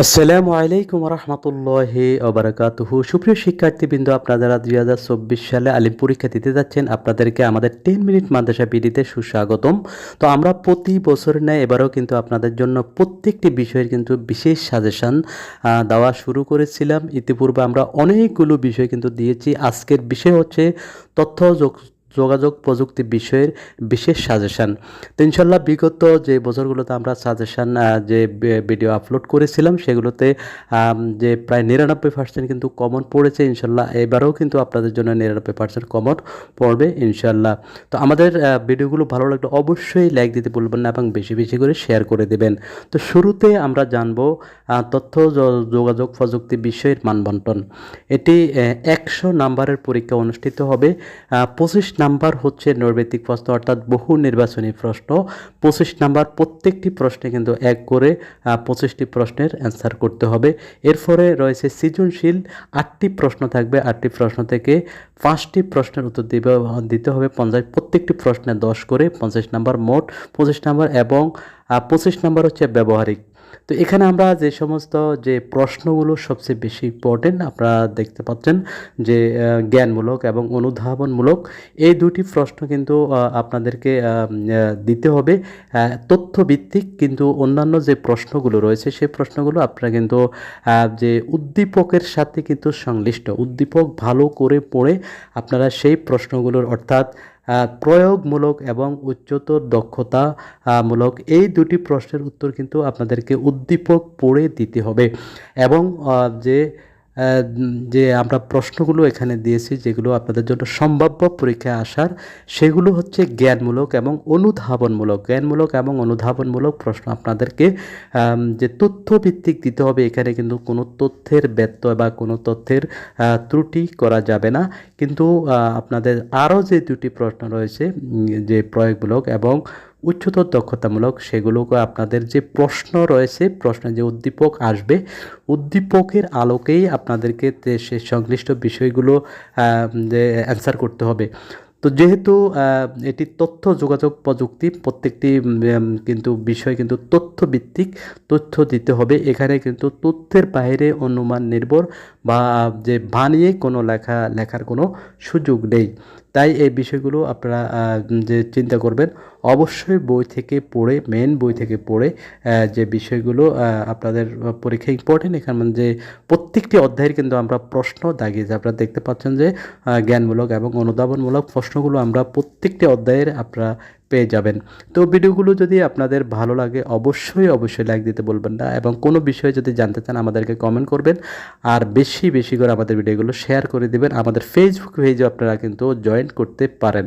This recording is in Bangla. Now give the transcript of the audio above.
আসসালামু আলাইকুম রহমতুল্লাহ ওবরাকাতুহু। সুপ্রিয় শিক্ষার্থীবৃন্দ, আপনারা দুই হাজার চব্বিশ সালে আলিম পরীক্ষা দিতে যাচ্ছেন। আপনাদেরকে আমাদের টেন মিনিট মাদ্রাসা বিডিতে সুস্বাগতম। তো আমরা প্রতি বছর নেয় এবারও কিন্তু আপনাদের জন্য প্রত্যেকটি বিষয়ের কিন্তু বিশেষ সাজেশান দেওয়া শুরু করেছিলাম। ইতিপূর্বে আমরা অনেকগুলো বিষয় কিন্তু দিয়েছি। আজকের বিষয় হচ্ছে তথ্য যোগাযোগ প্রযুক্তি বিষয়ের বিশেষ সাজেশান তো ইনশাল্লাহ বিগত যে বছরগুলোতে আমরা সাজেশান যে ভিডিও আপলোড করেছিলাম, সেগুলোতে যে প্রায় নিরানব্বই পার্সেন্ট কিন্তু কমন পড়েছে ইনশাল্লাহ। এবারেও কিন্তু আপনাদের জন্য নিরানব্বই পার্সেন্ট কমন পড়বে ইনশাল্লাহ। তো আমাদের ভিডিওগুলো ভালো লাগলে অবশ্যই লাইক দিতে ভুলবেন না এবং বেশি বেশি করে শেয়ার করে দেবেন। তো শুরুতে আমরা জানব তথ্য যোগাযোগ প্রযুক্তি বিষয়ের মানবন্টন। এটি একশো নাম্বারের পরীক্ষা অনুষ্ঠিত হবে পঁচিশ নাম্বার হচ্ছে নৈর্ব্যক্তিক প্রশ্ন, অর্থাৎ বহু নির্বাচনী প্রশ্ন। পঁচিশ নাম্বার, প্রত্যেকটি প্রশ্নে কিন্তু এক করে পঁচিশটি প্রশ্নের অ্যান্সার করতে হবে। এরপরে রয়েছে সৃজনশীল আটটি প্রশ্ন থাকবে। আটটি প্রশ্ন থেকে পাঁচটি প্রশ্নের উত্তর দিবে, দিতে হবে পঞ্চাশ, প্রত্যেকটি প্রশ্নে দশ করে, পঞ্চাশ নাম্বার মোট পঁচিশ নাম্বার এবং পঁচিশ নাম্বার হচ্ছে ব্যবহারিক। তো এখানে আমরা যে সমস্ত যে প্রশ্নগুলো সবচেয়ে বেশি ইম্পর্টেন্ট আপনারা দেখতে পাচ্ছেন যে জ্ঞানমূলক এবং অনুধাবনমূলক, এই দুটি প্রশ্ন কিন্তু আপনাদেরকে দিতে হবে। তথ্যভিত্তিক কিন্তু অন্যান্য যে প্রশ্নগুলো রয়েছে সেই প্রশ্নগুলো আপনারা কিন্তু যে উদ্দীপকের সাথে কিন্তু সংশ্লিষ্ট, উদ্দীপক ভালো করে পড়ে আপনারা সেই প্রশ্নগুলোর অর্থাৎ প্রয়োগমূলক এবং উচ্চতর দক্ষতা মূলক এই দুটি প্রশ্নের উত্তর কিন্তু আপনাদেরকে উদ্দীপক পড়ে দিতে হবে। এবং যে যে আমরা প্রশ্নগুলো এখানে দিয়েছি, যেগুলো আপনাদের জন্য সম্ভাব্য পরীক্ষায় আসার, সেগুলো হচ্ছে জ্ঞানমূলক এবং অনুধাবনমূলক। জ্ঞানমূলক এবং অনুধাবনমূলক প্রশ্ন আপনাদেরকে যে তথ্যভিত্তিক দিতে হবে, এখানে কিন্তু কোনো তথ্যের ব্যত্যয় বা কোনো তথ্যের ত্রুটি করা যাবে না। কিন্তু আপনাদের আরও যে দুটি প্রশ্ন রয়েছে যে প্রয়োগমূলক এবং উচ্চতর দক্ষতামূলক সেগুলোকে আপনাদের যে প্রশ্ন রয়েছে, প্রশ্নে যে উদ্দীপক আসবে, উদ্দীপকের আলোকেই আপনাদেরকে সে সংশ্লিষ্ট বিষয়গুলো অ্যান্সার করতে হবে। তো যেহেতু এটি তথ্য যোগাযোগ প্রযুক্তি, প্রত্যেকটি কিন্তু বিষয় কিন্তু তথ্যভিত্তিক, তথ্য দিতে হবে। এখানে কিন্তু তথ্যের বাইরে অনুমান নির্ভর বা, যে বানিয়ে কোনো লেখা, লেখার কোনো সুযোগ নেই। তাই এই বিষয়গুলো আপনারা যে চিন্তা করবেন, অবশ্যই বই থেকে পড়ে মেন বই থেকে পড়ে যে বিষয়গুলো আপনাদের পরীক্ষা ইম্পর্টেন্ট এখানে মানে যে প্রত্যেকটি অধ্যায়ের কিন্তু আমরা প্রশ্ন দাগিয়ে যে আপনারা দেখতে পাচ্ছেন যে জ্ঞানমূলক এবং অনুধাবনমূলক প্রশ্নগুলো আমরা প্রত্যেকটি অধ্যায়ের আপনারা পেয়ে যাবেন। তো ভিডিওগুলো যদি আপনাদের ভালো লাগে, অবশ্যই অবশ্যই লাইক দিতে বলবেন না এবং কোনো বিষয়ে যদি জানতে চান, আমাদেরকে কমেন্ট করবেন। আর বেশি বেশি করে আমাদের ভিডিওগুলো শেয়ার করে দিবেন। আমাদের ফেসবুক পেজও আপনারা কিন্তু জয়েন করতে পারেন।